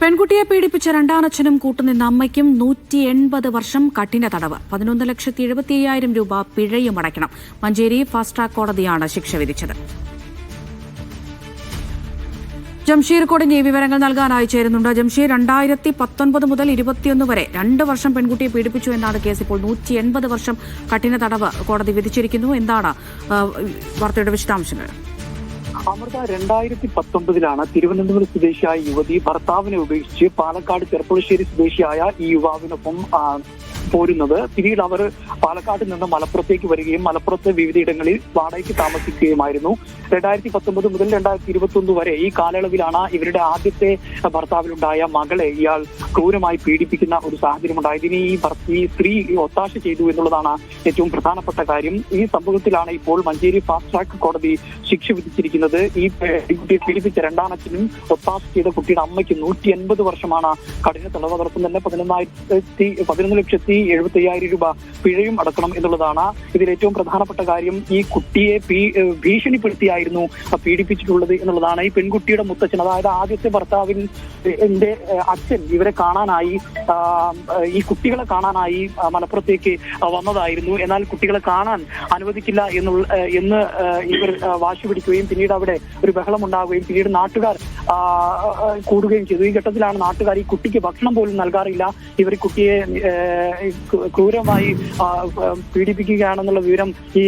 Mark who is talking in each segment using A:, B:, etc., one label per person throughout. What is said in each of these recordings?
A: പെൺകുട്ടിയെ പീഡിപ്പിച്ച രണ്ടാനച്ഛനും കൂട്ടുനിന്ന അമ്മയ്ക്കും നൂറ്റി എൺപത് വർഷം കഠിന തടവ്. പതിനൊന്ന് ലക്ഷത്തി എഴുപത്തി അയ്യായിരം രൂപ പിഴയും അടയ്ക്കണം. മഞ്ചേരി ഫാസ്റ്റ് ട്രാക്ക് കോടതിയാണ് ശിക്ഷ വിധിച്ചത്. ജംഷീർ കോടിന്റെ വിവരങ്ങൾ നൽകാനായി ചേരുന്നുണ്ട്. ജംഷീർ രണ്ടായിരത്തി പത്തൊൻപത് മുതൽ ഇരുപത്തിയൊന്ന് വരെ രണ്ട് വർഷം പെൺകുട്ടിയെ പീഡിപ്പിച്ചു എന്നാണ് കേസ്. ഇപ്പോൾ നൂറ്റി എൺപത് വർഷം കഠിന തടവ് കോടതി വിധിച്ചിരിക്കുന്നു. എന്താണ് വാർത്തയുടെ വിശദാംശങ്ങൾ?
B: അമൃത രണ്ടായിരത്തി പത്തൊമ്പതിലാണ് തിരുവനന്തപുരം സ്വദേശിയായ യുവതി ഭർത്താവിനെ ഉപേക്ഷിച്ച് പാലക്കാട് ചെറുപ്പുളശ്ശേരി സ്വദേശിയായ ഈ യുവാവിനൊപ്പം പോരുന്നത്. പിന്നീട് അവർ പാലക്കാട് നിന്ന് മലപ്പുറത്തേക്ക് വരികയും മലപ്പുറത്ത് വിവിധയിടങ്ങളിൽ വാടകയ്ക്ക് താമസിക്കുകയുമായിരുന്നു. രണ്ടായിരത്തി പത്തൊമ്പത് മുതൽ രണ്ടായിരത്തി ഇരുപത്തി വരെ ഈ കാലയളവിലാണ് ഇവരുടെ ആദ്യത്തെ ഭർത്താവിലുണ്ടായ മകളെ ഇയാൾ ക്രൂരമായി പീഡിപ്പിക്കുന്ന ഒരു ഉണ്ടായത് ഇനി ഈ ഈ സ്ത്രീ ഒത്താശ ചെയ്തു എന്നുള്ളതാണ് ഏറ്റവും പ്രധാനപ്പെട്ട കാര്യം. ഈ സംഭവത്തിലാണ് ഇപ്പോൾ മഞ്ചേരി ഫാസ്റ്റ് ട്രാക്ക് കോടതി ശിക്ഷ വിധിച്ചിരിക്കുന്നത്. ഈ കുട്ടിയെ പീഡിപ്പിച്ച രണ്ടാമച്ചനും ഒത്താശ ചെയ്ത കുട്ടിയുടെ അമ്മയ്ക്ക് നൂറ്റി എൺപത് വർഷമാണ് കഠിന തെളിവ് അതോടൊപ്പം തന്നെ പതിനൊന്നായിരത്തി പതിനൊന്ന് ലക്ഷത്തി എഴുപത്തി അയ്യായിരം രൂപ പിഴയും അടക്കണം എന്നുള്ളതാണ് ഇതിൽ ഏറ്റവും പ്രധാനപ്പെട്ട കാര്യം. ഈ കുട്ടിയെ പീ- ഭീഷണിപ്പെടുത്തിയായിരുന്നു പീഡിപ്പിച്ചിട്ടുള്ളത് എന്നുള്ളതാണ് ഈ പെൺകുട്ടിയുടെ മുത്തച്ഛൻ. അതായത് ആദ്യത്തെ ഭർത്താവിൻ എന്റെ അച്ഛൻ ഇവരെ കാണാനായി ഈ കുട്ടികളെ കാണാനായി മലപ്പുറത്തേക്ക് വന്നതായിരുന്നു. എന്നാൽ കുട്ടികളെ കാണാൻ അനുവദിക്കില്ല എന്നുള്ള എന്ന് ഇവർ വാശി പിടിക്കുകയും പിന്നീട് അവിടെ ഒരു ബഹളം ഉണ്ടാവുകയും പിന്നീട് നാട്ടുകാർ കൂടുകയും ചെയ്തു. ഈ ഘട്ടത്തിലാണ് നാട്ടുകാർ ഈ കുട്ടിക്ക് ഭക്ഷണം പോലും നൽകാറില്ല. ഇവർ കുട്ടിയെ ക്രൂരമായി പീഡിപ്പിക്കുകയാണെന്നുള്ള വിവരം ഈ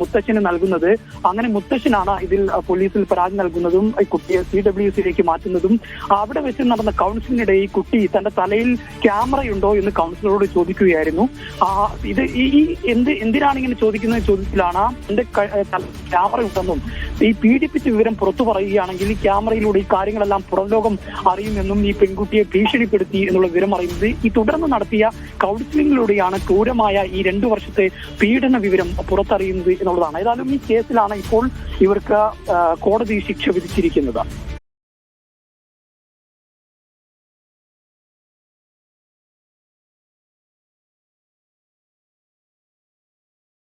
B: മുത്തച്ഛന് നൽകുന്നത്. അങ്ങനെ മുത്തച്ഛനാണ് ഇതിൽ പോലീസിൽ പരാതി നൽകുന്നതും ഈ കുട്ടിയെ സി ഡബ്ല്യു സിയിലേക്ക് മാറ്റുന്നതും. അവിടെ വെച്ച് നടന്ന കൗൺസിലിനിടെ ഈ കുട്ടി തന്റെ തലയിൽ ക്യാമറയുണ്ടോ എന്ന് കൗൺസിലറോട് ചോദിക്കുകയായിരുന്നു. ആ, ഇത് ഈ എന്ത് എന്തിനാണ് ഇങ്ങനെ ചോദിക്കുന്ന ചോദ്യത്തിലാണ് എന്റെ ക്യാമറ ഉണ്ടെന്നും ഈ പീഡിപ്പിച്ച വിവരം പുറത്തു പറയുകയാണെങ്കിൽ ഈ ക്യാമറയിലൂടെ ഈ കാര്യങ്ങളെല്ലാം പുറം ലോകം അറിയുമെന്നും ഈ പെൺകുട്ടിയെ ഭീഷണിപ്പെടുത്തി എന്നുള്ള വിവരം അറിയുന്നത്. ഈ തുടർന്ന് നടത്തിയ കൗൺസിലിംഗിലൂടെയാണ് ക്രൂരമായ ഈ രണ്ടു വർഷത്തെ പീഡന വിവരം പുറത്തറിയുന്നത് എന്നുള്ളതാണ്. ഏതായാലും ഈ കേസിലാണ് ഇപ്പോൾ ഇവർക്ക് കോടതി ശിക്ഷ വിധിച്ചിരിക്കുന്നത്.